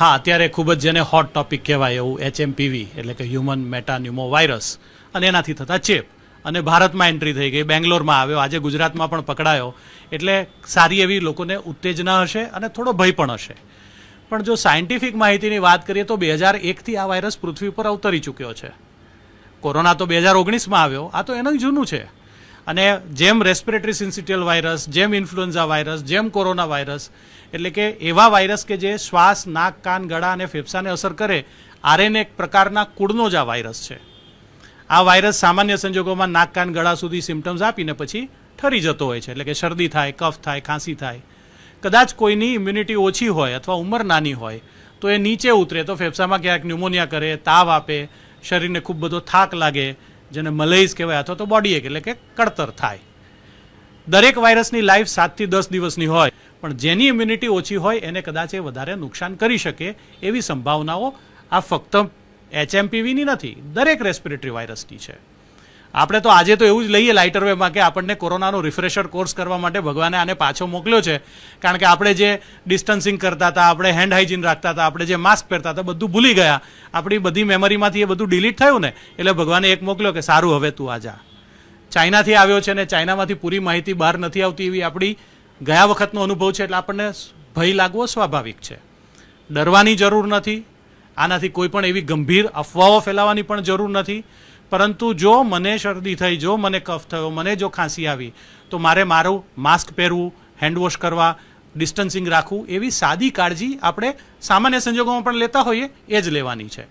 હા, અત્યારે ખૂબ જ જેને હોટ ટોપિક કહેવાય એવું એચએમપીવી એટલે કે હ્યુમન મેટાન્યુમો વાયરસ અને એનાથી થતા ચેપ. અને ભારતમાં એન્ટ્રી થઈ ગઈ, બેંગ્લોરમાં આવ્યો, આજે ગુજરાતમાં પણ પકડાયો. એટલે સારી એવી લોકોને ઉત્તેજના હશે અને થોડો ભય પણ હશે. પણ જો સાયન્ટિફિક માહિતીની વાત કરીએ તો બે હજાર એકથી આ વાયરસ પૃથ્વી પર અવતરી ચૂક્યો છે. કોરોના તો બે હજાર ઓગણીસમાં આવ્યો, આ તો એનું જૂનું છે. અને જેમ રેસ્પિરેટરી સિન્સિટિયલ વાયરસ જેમ ઇન્ફ્લુએન્ઝા વાયરસ જેમ કોરોના વાયરસ એટલે કે એવા વાયરસ કે જે શ્વાસ, નાક, કાન, ગળા અને ફેફસાને અસર કરે આરએનએ એક પ્રકારના કુળનો જ આ વાયરસ છે. આ વાયરસ સામાન્ય સંજોગોમાં નાક, કાન, ગળા સુધી સિમ્ટમ્સ આપીને પછી ઠરી જતો હોય છે. એટલે કે શરદી થાય, કફ થાય, ખાંસી થાય. કદાચ કોઈની ઇમ્યુનિટી ઓછી હોય અથવા ઉંમર નાની હોય, તો એ નીચે ઉતરે તો ફેફસામાં ક્યાંક ન્યુમોનિયા કરે, તાવ આપે, શરીરને ખૂબ બધો થાક લાગે જેને મલેઇઝ કહેવાય અથવા તો બોડી એક એટલે કે કળતર થાય. દરેક વાયરસની લાઈફ સાતથી દસ દિવસની હોય, પણ જેની ઇમ્યુનિટી ઓછી હોય એને કદાચ એ વધારે નુકસાન કરી શકે એવી સંભાવનાઓ આ ફક્ત એચએમપીવીની નથી, દરેક રેસ્પિરેટરી વાયરસની છે. આપણે તો આજે તો એવું જ લઈએ લાઇટર વેમાં કે આપણને કોરોનાનો રિફ્રેશર કોર્સ કરવા માટે ભગવાને આને પાછો મોકલ્યો છે. કારણ કે આપણે જે ડિસ્ટન્સિંગ કરતા હતા, આપણે હેન્ડ હાઇજીન રાખતા હતા, આપણે જે માસ્ક પહેરતા હતા, બધું ભૂલી ગયા. આપણી બધી મેમરીમાંથી એ બધું ડિલીટ થયું ને, એટલે ભગવાને એક મોકલ્યો કે સારું, હવે તું આ જા ચાઇનાથી આવ્યો છે ને ચાઇનામાંથી પૂરી માહિતી બહાર નથી આવતી એવી આપણી ગયા વખતનો અનુભવ છે, એટલે આપણને ભય લાગવો સ્વાભાવિક છે. ડરવાની જરૂર નથી. આનાથી કોઈ પણ એવી ગંભીર અફવાઓ ફેલાવવાની પણ જરૂર નથી. પરંતુ જો મને શરદી થઈ, જો મને કફ થયો, મને જો ખાંસી આવી, તો મારે મારું માસ્ક પહેરવું હેન્ડવોશ કરવા, ડિસ્ટન્સિંગ રાખવું, એવી સાદી કાળજી આપણે સામાન્ય સંજોગોમાં પણ લેતા હોઈએ, એ જ લેવાની છે.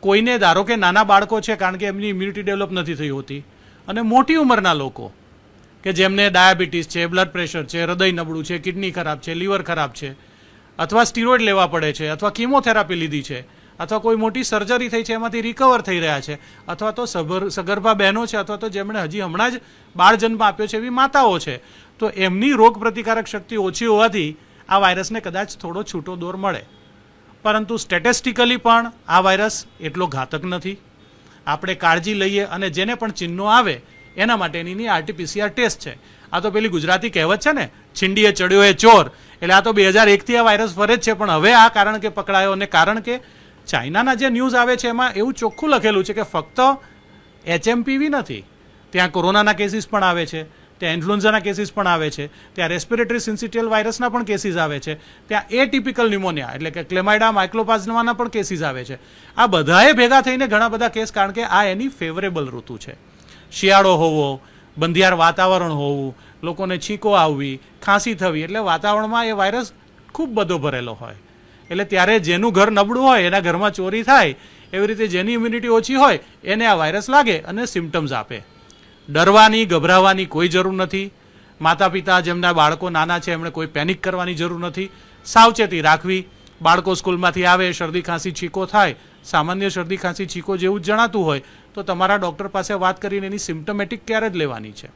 કોઈને ધારો કે નાના બાળકો છે, કારણ કે એમની ઇમ્યુનિટી ડેવલપ નથી થઈ હોતી, અને મોટી ઉંમરના લોકો, કે જેમને ડાયાબિટીસ છે બ્લડ પ્રેશર છે, હૃદય નબળું છે કિડની ખરાબ છે લીવર ખરાબ છે, અથવા સ્ટીરોઇડ લેવા પડે છે, અથવા કીમોથેરાપી લીધી છે અથવા કોઈ મોટી સર્જરી થઈ છે, એમાંથી રિકવર થઈ રહ્યા છે, અથવા તો સગર, સગર્ભા બહેનો છે, અથવા તો જેમણે હજી હમણાં જ બાળ જન્મ આપ્યો છે એવી માતાઓ છે. તો એમની રોગ પ્રતિકારક શક્તિ ઓછી હોવાથી આ વાયરસને કદાચ થોડો છૂટો દોર મળે. પરંતુ સ્ટેટિસ્ટિકલી પણ આ વાયરસ એટલો ઘાતક નથી. આપણે કાળજી લઈએ અને જેને પણ ચિહ્નો આવે, એના માટેની આરટીપીસીઆર ટેસ્ટ છે. આ તો પેલી ગુજરાતી કહેવત છે ને, છીંડીએ ચડ્યો એ ચોર. એટલે આ તો બે હજાર એકથી આ વાયરસ ફરે જ છે, પણ હવે આ કારણ કે પકડાયો અને કારણ કે ચાઇનાના જે ન્યૂઝ આવે છે એમાં એવું ચોખ્ખું લખેલું છે કે ફક્ત એચએમપીવી નથી, ત્યાં કોરોનાના કેસીસ પણ આવે છે, ત્યાં ઇન્ફ્લુએન્ઝાના કેસીસ પણ આવે છે, ત્યાં રેસ્પિરેટરી સિન્સિટિયલ વાયરસના પણ કેસીસ આવે છે, ત્યાં એ ટિપિકલ ન્યુમોનિયા એટલે કે ક્લેમાઇડા માઇક્લોપાઝમાના પણ કેસીસ આવે છે. આ બધાએ ભેગા થઈને ઘણા બધા કેસ કારણ કે આ એની ફેવરેબલ ઋતુ છે. શિયાળો હોવો, બંધિયાર વાતાવરણ હોવું, લોકોને છીકો આવવી, ખાંસી થવી એટલે વાતાવરણમાં એ વાયરસ ખૂબ બધો ભરેલો હોય. એટલે ત્યારે જેનું ઘર નબળું હોય, એના ઘરમાં ચોરી થાય, એવી રીતે જેની ઇમ્યુનિટી ઓછી હોય, એને આ વાયરસ લાગે અને સિમ્ટમ્સ આપે. ડરવાની, ગભરાવાની કોઈ જરૂર નથી. માતા પિતા જેમના બાળકો નાના છે, એમણે કોઈ પેનિક કરવાની જરૂર નથી. સાવચેતી રાખવી. બાળકો સ્કૂલમાંથી આવે, શરદી, ખાંસી છીકો થાય, સામાન્ય શરદી, ખાંસી છીકો જેવું જ જણાતું હોય, તો તમારા ડૉક્ટર પાસે વાત કરીને એની સિમ્ટમેટિક કેર જ લેવાની છે.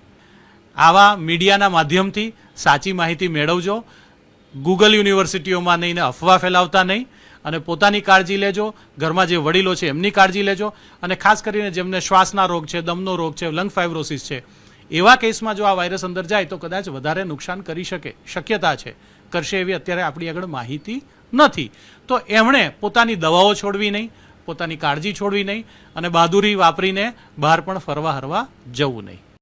આવા મીડિયાના માધ્યમથી સાચી માહિતી મેળવજો. ગૂગલ યુનિવર્સિટીઓમાં નહીં અફવા ફેલાવતા નહીં અને પોતાની કાળજી લેજો, ઘરમાં જે વડીલો છે એમની કાળજી લેજો અને ખાસ કરીને જેમને શ્વાસના રોગ છે, દમનો રોગ છે, લંગ ફાઇબ્રોસિસ છે, એવા કેસમાં જો આ વાયરસ અંદર જાય તો કદાચ વધારે નુકસાન કરી શકે, શક્યતા છે. કરશે એવી અત્યારે આપણી આગળ માહિતી નથી. તો એમણે પોતાની દવાઓ છોડવી નહીં, પોતાની કાળજી છોડવી નહીં અને બહાદુરી વાપરીને બહાર પણ ફરવા હરવા જવું નહીં.